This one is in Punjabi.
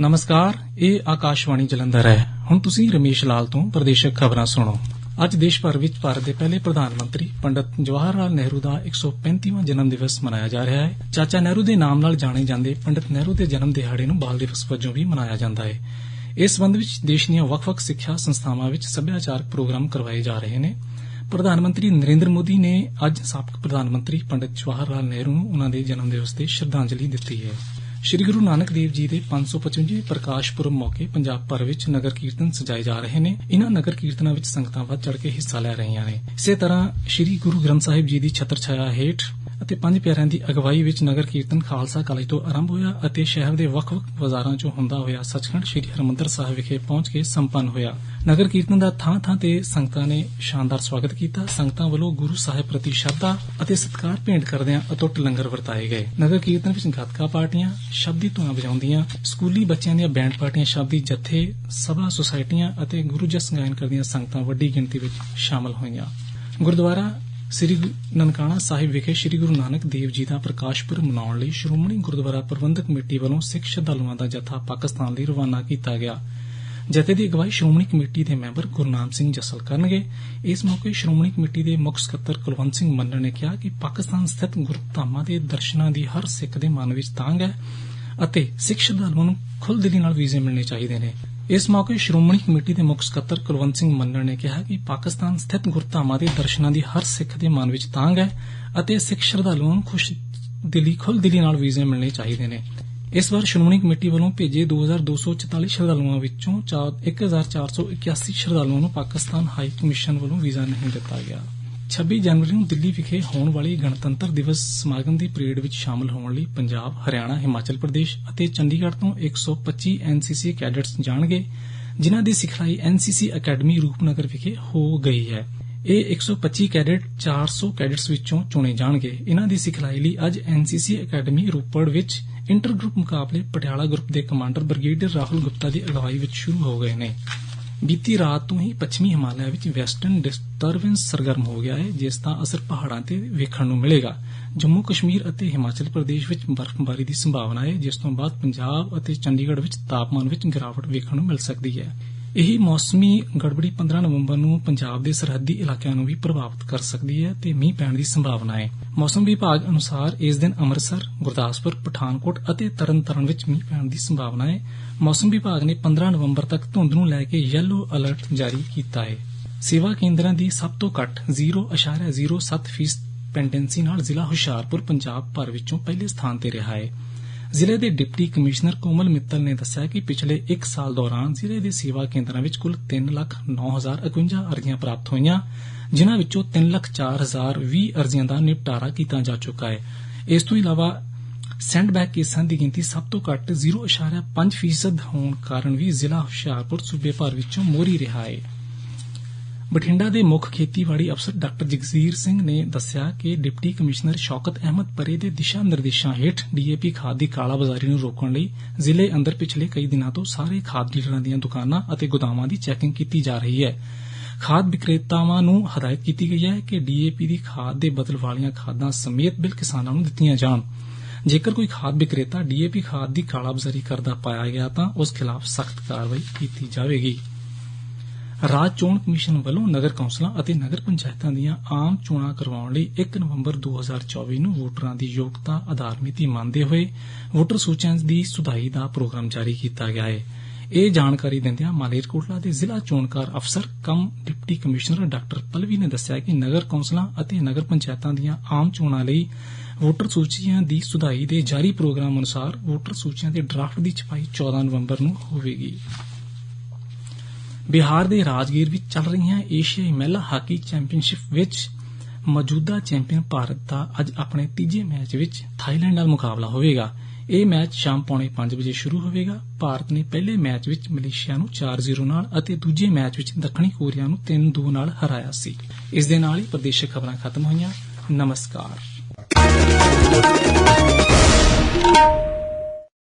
ਨਮਸਕਾਰ, ਇਹ ਆਕਾਸ਼ਵਾਣੀ ਜਲੰਧਰ ਹੈ। ਹੁਣ ਤੁਸੀਂ ਰਮੇਸ਼ ਲਾਲ ਤੋਂ ਪ੍ਰਦੇਸ਼ਕ ਖਬਰਾਂ ਸੁਣੋ। ਅੱਜ ਦੇਸ਼ ਭਰ ਵਿੱਚ ਭਾਰਤ ਦੇ ਪਹਿਲੇ ਪ੍ਰਧਾਨ ਮੰਤਰੀ ਪੰਡਤ ਜਵਾਹਰ ਲਾਲ ਨਹਿਰੂ ਦਾ 135ਵਾਂ ਜਨਮ ਦਿਵਸ ਮਨਾਇਆ ਜਾ ਰਿਹਾ ਹੈ। ਚਾਚਾ ਨਹਿਰੂ ਦੇ ਨਾਮ ਨਾਲ ਜਾਣੇ ਜਾਂਦੇ ਪੰਡਤ ਨਹਿਰੂ ਦੇ ਜਨਮ ਦਿਹਾੜੇ ਨੂੰ ਬਾਲ ਦਿਵਸ ਵਜੋਂ ਵੀ ਮਨਾਇਆ ਜਾਂਦਾ ਹੈ। ਇਸ ਸੰਬੰਧ ਵਿੱਚ ਦੇਸ਼ ਦੀਆਂ ਵੱਖ-ਵੱਖ ਸਿੱਖਿਆ ਸੰਸਥਾਵਾਂ ਵਿੱਚ ਸੱਭਿਆਚਾਰਕ ਪ੍ਰੋਗਰਾਮ ਕਰਵਾਏ ਜਾ ਰਹੇ ਨੇ। ਪ੍ਰਧਾਨ ਮੰਤਰੀ ਨਰਿੰਦਰ ਮੋਦੀ ਨੇ ਅੱਜ ਸਾਬਕਾ ਪ੍ਰਧਾਨ ਮੰਤਰੀ ਪੰਡਤ ਜਵਾਹਰ ਲਾਲ ਨਹਿਰੂ ਨੂੰ ਉਨ੍ਹਾਂ ਦੇ ਜਨਮ ਦਿਵਸ ਤੇ ਸ਼ਰਧਾਂਜਲੀ ਦਿੱਤੀ ਹੈ। ਸ਼੍ਰੀ ਗੁਰੂ ਨਾਨਕ ਦੇਵ ਜੀ ਦੇ 555 ਪ੍ਰਕਾਸ਼ ਪੁਰਬ ਮੌਕੇ ਪੰਜਾਬ ਭਰ ਵਿੱਚ ਨਗਰ ਕੀਰਤਨ ਸਜਾਏ ਜਾ ਰਹੇ ਨੇ। ਇਨ੍ਹਾਂ ਨਗਰ ਕੀਰਤਨਾਂ ਵਿੱਚ ਸੰਗਤਾਂ ਵੱਧ ਚੜ ਕੇ ਹਿੱਸਾ ਲੈ ਰਹੀਆਂ ਨੇ। ਇਸੇ ਤਰ੍ਹਾਂ ਸ਼੍ਰੀ ਗੁਰੂ ਗ੍ਰੰਥ ਸਾਹਿਬ ਜੀ ਦੀ ਛਤਰ ਛਾਇਆ ਹੇਠ ਅਤੇ ਪੰਜ ਪਿਆਰਿਆਂ ਦੀ ਅਗਵਾਈ ਵਿੱਚ ਨਗਰ ਕੀਰਤਨ ਖਾਲਸਾ ਕਾਲਜ ਤੋਂ ਆਰੰਭ ਹੋਇਆ ਅਤੇ ਸ਼ਹਿਰ ਦੇ ਵੱਖ-ਵੱਖ ਬਾਜ਼ਾਰਾਂ ਚੋਂ ਹੁੰਦਾ ਹੋਇਆ ਸੱਚਖੰਡ ਸ਼੍ਰੀ ਹਰਿਮੰਦਰ ਸਾਹਿਬ ਵਿਖੇ ਪਹੁੰਚ ਕੇ ਸੰਪੰਨ ਹੋਇਆ। ਨਗਰ ਕੀਰਤਨ ਦਾ ਥਾਂ-ਥਾਂ ਤੇ ਸੰਗਤਾਂ ਨੇ ਸ਼ਾਨਦਾਰ ਸਵਾਗਤ ਕੀਤਾ। ਸੰਗਤਾਂ ਵੱਲੋਂ ਗੁਰੂ ਸਾਹਿਬ ਪ੍ਰਤੀ ਸ਼ਰਧਾ ਅਤੇ ਸਤਿਕਾਰ ਭੇਂਟ ਕਰਦਿਆਂ ਅਟੁੱਟ ਲੰਗਰ ਵਰਤਾਏ ਗਏ। ਨਗਰ ਕੀਰਤਨ ਵਿੱਚ ਗੱਤਕਾ ਪਾਰਟੀਆਂ, ਸ਼ਬਦੀ ਧੁਨਾਂ ਵਜਾਉਂਦੀਆਂ, ਸਕੂਲੀ ਬੱਚਿਆਂ ਦੀਆਂ ਬੈਂਡ ਪਾਰਟੀਆਂ, ਸ਼ਬਦੀ ਜਥੇ, ਸਭਾ ਸੁਸਾਇਟੀਆਂ ਅਤੇ ਗੁਰੂ ਜਸ ਗਾਇਨ ਕਰਦੀਆਂ ਸੰਗਤਾਂ ਵੱਡੀ ਗਿਣਤੀ ਵਿੱਚ ਸ਼ਾਮਲ ਹੋਈਆਂ। ਗੁਰਦੁਆਰਾ ਸ੍ਰੀ ਨਨਕਾਣਾ ਸਾਹਿਬ ਵਿਖੇ ਸ੍ਰੀ ਗੁਰੂ ਨਾਨਕ ਦੇਵ ਜੀ ਦਾ ਪ੍ਰਕਾਸ਼ ਪੁਰਬ ਮਨਾਉਣ ਲਈ ਸ਼੍ਰੋਮਣੀ ਗੁਰਦੁਆਰਾ ਪ੍ਰਬੰਧਕ ਕਮੇਟੀ ਵੱਲੋਂ ਸਿੱਖ ਸ਼ਰਧਾਲੂਆਂ ਦਾ ਜਥਾ ਪਾਕਿਸਤਾਨ ਲਈ ਰਵਾਨਾ ਕੀਤਾ ਗਿਆ। ਜਥੇ ਦੀ ਅਗਵਾਈ ਸ਼੍ਰੋਮਣੀ ਕਮੇਟੀ ਦੇ ਮੈਂਬਰ ਗੁਰਨਾਮ ਸਿੰਘ ਜੱਸਲ ਕਰਨਗੇ। ਇਸ ਮੌਕੇ ਸ਼੍ਰੋਮਣੀ ਕਮੇਟੀ ਦੇ ਮੁੱਖ ਸਕੱਤਰ ਕੁਲਵੰਤ ਸਿੰਘ ਮੰਨਣ ਨੇ ਕਿਹਾ ਕਿ ਪਾਕਿਸਤਾਨ ਸਥਿਤ ਗੁਰਧਾਮਾਂ ਦੇ ਦਰਸ਼ਨਾਂ ਦੀ ਹਰ ਸਿੱਖ ਦੇ ਮਨ ਵਿੱਚ ਤਾਂਗ ਹੈ ਅਤੇ ਸਿੱਖ ਸ਼ਰਧਾਲੂਆਂ ਨੂੰ ਖੁੱਲ੍ਹ ਦਿਲੀ ਨਾਲ ਵੀਜ਼ੇ ਮਿਲਣੇ ਚਾਹੀਦੇ ਨੇ। ਇਸ ਮੌਕੇ ਸ਼੍ਰੋਮਣੀ ਕਮੇਟੀ ਦੇ ਮੁੱਖ ਸਕੱਤਰ ਕੁਲਵੰਤ ਸਿੰਘ ਮੰਨਣ ਨੇ ਕਿਹਾ ਕਿ ਪਾਕਿਸਤਾਨ ਸਥਿਤ ਗੁਰਧਾਮਾਂ ਦੇ ਦਰਸ਼ਨਾਂ ਦੀ ਹਰ ਸਿੱਖ ਦੇ ਮਨ ਵਿੱਚ ਤਾਂਗ ਹੈ ਅਤੇ ਸਿੱਖ ਸ਼ਰਧਾਲੂਆਂ ਨੂੰ ਖੁਸ਼ ਦਿਲੀ ਖੁੱਲ੍ਹ ਦਿਲੀ ਨਾਲ ਵੀਜ਼ੇ ਮਿਲਣੇ ਚਾਹੀਦੇ ਨੇ। ਇਸ ਵਾਰ ਸ਼੍ਰੋਮਣੀ ਕਮੇਟੀ ਵੱਲੋਂ ਭੇਜੇ 2244 ਸ਼ਰਧਾਲੂਆਂ ਵਿੱਚੋਂ 1481 ਸ਼ਰਧਾਲੂਆਂ ਨੂੰ ਪਾਕਿਸਤਾਨ ਹਾਈ ਕਮਿਸ਼ਨ ਵੱਲੋਂ ਵੀਜ਼ਾ ਨਹੀਂ ਦਿੱਤਾ ਗਿਆ। 26 ਜਨਵਰੀ ਨੂੰ ਦਿੱਲੀ ਵਿਖੇ ਹੋਣ ਵਾਲੀ ਗਣਤੰਤਰ ਦਿਵਸ ਸਮਾਗਮ ਦੀ ਪਰੇਡ ਵਿੱਚ ਸ਼ਾਮਲ ਹੋਣ ਲਈ ਪੰਜਾਬ, ਹਰਿਆਣਾ, ਹਿਮਾਚਲ ਪ੍ਰਦੇਸ਼ ਅਤੇ ਚੰਡੀਗੜ੍ਹ ਤੋਂ 125 ਐਨਸੀਸੀ ਕੈਡਟਸ ਜਾਣਗੇ ਜਿਨ੍ਹਾਂ ਦੀ ਸਿਖਲਾਈ ਐਨਸੀਸੀ ਅਕੈਡਮੀ ਰੂਪਨਗਰ ਵਿਖੇ ਹੋ ਗਈ ਹੈ। ਇਹ 125 ਕੈਡਟ 400 ਕੈਡਟਸ ਵਿੱਚੋਂ ਚੁਣੇ ਜਾਣਗੇ। ਇਹਨਾਂ ਦੀ ਸਿਖਲਾਈ ਲਈ ਅੱਜ ਐਨਸੀਸੀ ਅਕੈਡਮੀ ਰੂਪੜ ਵਿੱਚ ਇੰਟਰ ਗਰੁੱਪ ਮੁਕਾਬਲੇ ਪਟਿਆਲਾ ਗਰੁੱਪ ਦੇ ਕਮਾਂਡਰ ਬ੍ਰਿਗੇਡੀਅਰ ਰਾਹੁਲ ਗੁਪਤਾ ਦੀ ਅਗਵਾਈ ਵਿੱਚ ਸ਼ੁਰੂ ਹੋ ਗਏ ਨੇ। ਬੀਤੀ ਰਾਤ ਤੋਂ ਹੀ ਪੱਛਮੀ ਹਿਮਾਲਿਆ ਵਿੱਚ ਵੈਸਟਰਨ ਡਿਸਟਰਬੈਂਸ ਸਰਗਰਮ ਹੋ ਗਿਆ ਹੈ, ਜਿਸ ਦਾ ਅਸਰ ਪਹਾੜਾਂ ਤੇ ਵੇਖਣ ਨੂੰ ਮਿਲੇਗਾ। ਜੰਮੂ, ਕਸ਼ਮੀਰ ਅਤੇ ਹਿਮਾਚਲ ਪ੍ਰਦੇਸ਼ ਵਿੱਚ ਬਰਫ਼ਬਾਰੀ ਦੀ ਸੰਭਾਵਨਾ ਹੈ, ਜਿਸ ਤੋਂ ਬਾਅਦ ਪੰਜਾਬ ਅਤੇ ਚੰਡੀਗੜ੍ਹ ਵਿੱਚ ਤਾਪਮਾਨ ਵਿੱਚ ਗਿਰਾਵਟ ਵੇਖਣ ਨੂੰ ਮਿਲ ਸਕਦੀ ਹੈ। ਇਹੀ ਮੌਸਮੀ ਗੜਬੜੀ 15 ਨਵੰਬਰ ਨੂੰ ਪੰਜਾਬ ਦੇ ਸਰਹੱਦੀ ਇਲਾਕਿਆਂ ਨੂੰ ਵੀ ਪ੍ਰਭਾਵਿਤ ਕਰ ਸਕਦੀ ਹੈ ਤੇ ਮੀਂਹ ਪੈਣ ਦੀ ਸੰਭਾਵਨਾ ਹੈ। ਮੌਸਮ ਵਿਭਾਗ ਅਨੁਸਾਰ ਇਸ ਦਿਨ ਅੰਮ੍ਰਿਤਸਰ, ਗੁਰਦਾਸਪੁਰ, ਪਠਾਨਕੋਟ ਅਤੇ ਤਰਨਤਾਰਨ ਵਿੱਚ ਮੀਂਹ ਪੈਣ ਦੀ ਸੰਭਾਵਨਾ ਹੈ। ਮੌਸਮ ਵਿਭਾਗ ਨੇ 15 ਨਵੰਬਰ ਤੱਕ ਧੁੰਦ ਨੂੰ ਲੈ ਕੇ ਯੈਲੋ ਅਲਰਟ ਜਾਰੀ ਕੀਤਾ ਹੈ। ਸੇਵਾ ਕੇਂਦਰਾਂ ਦੀ ਸਭ ਤੋਂ ਘੱਟ 0.07% ਪੈਂਡੈਂਸੀ ਨਾਲ ਜ਼ਿਲ੍ਹਾ ਹੁਸ਼ਿਆਰਪੁਰ, ਪੰਜਾਬ ਭਰ ਵਿੱਚੋਂ ਪਹਿਲੇ ਸਥਾਨ ਤੇ ਰਿਹਾ ਹੈ। ਜ਼ਿਲ੍ਹੇ ਦੇ ਡਿਪਟੀ ਕਮਿਸ਼ਨਰ ਕੋਮਲ ਮਿੱਤਲ ਨੇ ਦੱਸਿਆ ਕਿ ਪਿਛਲੇ 1 ਸਾਲ ਦੌਰਾਨ ਜ਼ਿਲ੍ਹੇ ਦੇ ਸੇਵਾ ਕੇਂਦਰਾਂ ਵਿੱਚ ਕੁੱਲ 3,09,051 ਅਰਜ਼ੀਆਂ ਪ੍ਰਾਪਤ ਹੋਈਆਂ ਜਿਨ੍ਹਾਂ ਵਿੱਚੋਂ 3,04,020 ਅਰਜ਼ੀਆਂ ਦਾ ਨਿਪਟਾਰਾ ਕੀਤਾ ਜਾ ਚੁੱਕਾ ਹੈ। ਇਸ ਤੋਂ ਇਲਾਵਾ ਸੈਂਡਬੈਗ ਕੇਸਾਂ ਦੀ ਗਿਣਤੀ ਸਭ ਤੋਂ ਘੱਟ 0.5% ਹੋਣ ਕਾਰਨ ਵੀ ਜ਼ਿਲ੍ਹਾ ਹੁਸ਼ਿਆਰਪੁਰ ਸੂਬੇ ਭਰ ਵਿੱਚੋਂ ਮੋਹਰੀ ਰਿਹਾ ਹੈ। ਬਠਿੰਡਾ ਦੇ ਮੁੱਖ ਖੇਤੀਬਾੜੀ ਅਫਸਰ ਡਾ ਜਗਜ਼ੀਰ ਸਿੰਘ ਨੇ ਦੱਸਿਆ ਕਿ ਡਿਪਟੀ ਕਮਿਸ਼ਨਰ ਸ਼ੌਕਤ ਅਹਿਮਦ ਪਰੇ ਦੇ ਦਿਸ਼ਾ ਨਿਰਦੇਸ਼ਾਂ ਹੇਠ ਡੀਏਪੀ ਖਾਦ ਦੀ ਕਾਲਾਬਾਜ਼ਾਰੀ ਨੂੰ ਰੋਕਣ ਲਈ ਜ਼ਿਲ੍ਹੇ ਅੰਦਰ ਪਿਛਲੇ ਕਈ ਦਿਨਾਂ ਤੋਂ ਸਾਰੇ ਖਾਦ ਡੀਲਰਾਂ ਦੀਆਂ ਦੁਕਾਨਾਂ ਅਤੇ ਗੋਦਾਮਾਂ ਦੀ ਚੈਕਿੰਗ ਕੀਤੀ ਜਾ ਰਹੀ ਹੈ। ਖਾਦ ਵਿਕਰੇਤਾਵਾਂ ਨੂੰ ਹਦਾਇਤ ਕੀਤੀ ਗਈ ਹੈ ਕਿ ਡੀਏਪੀ ਦੀ ਖਾਦ ਦੇ ਬਦਲ ਵਾਲੀਆਂ ਖਾਦਾਂ ਸਮੇਤ ਬਿੱਲ ਕਿਸਾਨਾਂ ਨੂੰ ਦਿੱਤੀਆਂ ਜਾਣ। ਜੇਕਰ ਕੋਈ ਖਾਦ ਵਿਕਰੇਤਾ ਡੀਏਪੀ ਖਾਦ ਦੀ ਕਾਲਾਬਾਜ਼ਾਰੀ ਕਰਦਾ ਪਾਇਆ ਗਿਆ ਤਾਂ ਉਸ ਖਿਲਾਫ ਸਖਤ ਕਾਰਵਾਈ ਕੀਤੀ ਜਾਵੇਗੀ। ਰਾਜ ਚੋਣ ਕਮਿਸ਼ਨ ਵੱਲੋਂ ਨਗਰ ਕੌਂਸਲਾਂ ਅਤੇ ਨਗਰ ਪੰਚਾਇਤਾਂ ਦੀਆਂ ਆਮ ਚੋਣਾਂ ਕਰਵਾਉਣ ਲਈ 1 ਨਵੰਬਰ 2024 ਨੂੰ ਵੋਟਰਾਂ ਦੀ ਯੋਗਤਾ ਆਧਾਰ ਮਿਤੀ ਮੰਨਦੇ ਹੋਏ ਵੋਟਰ ਸੂਚੀਆਂ ਦੀ ਸੁਧਾਈ ਦਾ ਪ੍ਰੋਗਰਾਮ ਜਾਰੀ ਕੀਤਾ ਗਿਆ ਹੈ। ਇਹ ਜਾਣਕਾਰੀ ਦਿੰਦਿਆਂ ਮਾਲੇਰਕੋਟਲਾ ਦੇ ਜ਼ਿਲ੍ਹਾ ਚੋਣਕਾਰ ਅਫਸਰ cum deputy commissioner doctor Palvi ਨੇ ਦੱਸਿਆ ਕਿ ਨਗਰ ਕੌਂਸਲਾਂ ਅਤੇ ਨਗਰ ਪੰਚਾਇਤਾਂ ਦੀਆਂ ਆਮ ਚੋਣਾਂ ਲਈ ਵੋਟਰ ਸੂਚੀਆਂ ਦੀ ਸੁਧਾਈ ਦੇ ਜਾਰੀ ਪ੍ਰੋਗਰਾਮ ਅਨੁਸਾਰ ਵੋਟਰ ਸੂਚੀਆਂ ਦੇ ਡਰਾਫਟ ਦੀ ਛਪਾਈ 14 ਨਵੰਬਰ ਨੂੰ ਹੋਵੇਗੀ। ਬਿਹਾਰ ਦੇ ਰਾਜਗੀਰ ਵਿੱਚ ਚੱਲ ਰਹੀਆਂ ਏਸ਼ੀਆਈ ਮਹਿਲਾ ਹਾਕੀ ਚੈਂਪੀਅਨਸ਼ਿਪ ਵਿੱਚ ਮੌਜੂਦਾ ਚੈਂਪੀਅਨ ਭਾਰਤ ਦਾ ਅੱਜ ਆਪਣੇ ਤੀਜੇ ਮੈਚ ਵਿੱਚ ਥਾਈਲੈਂਡ ਨਾਲ ਮੁਕਾਬਲਾ ਹੋਵੇਗਾ। ਇਹ ਮੈਚ ਸ਼ਾਮ ਪੌਣੇ 5 ਵਜੇ ਸ਼ੁਰੂ ਹੋਵੇਗਾ। ਭਾਰਤ ਨੇ ਪਹਿਲੇ ਮੈਚ ਵਿੱਚ ਮਲੇਸ਼ੀਆ ਨੂੰ 4-0 ਨਾਲ ਅਤੇ ਦੂਜੇ ਮੈਚ ਵਿੱਚ ਦੱਖਣੀ ਕੋਰੀਆ ਨੂੰ 3-2 ਨਾਲ ਹਰਾਇਆ ਸੀ। ਇਸ ਦੇ ਨਾਲ ਹੀ ਪ੍ਰਦੇਸ਼ਕ ਖਬਰਾਂ ਖਤਮ ਹੋਈਆਂ। ਨਮਸਕਾਰ।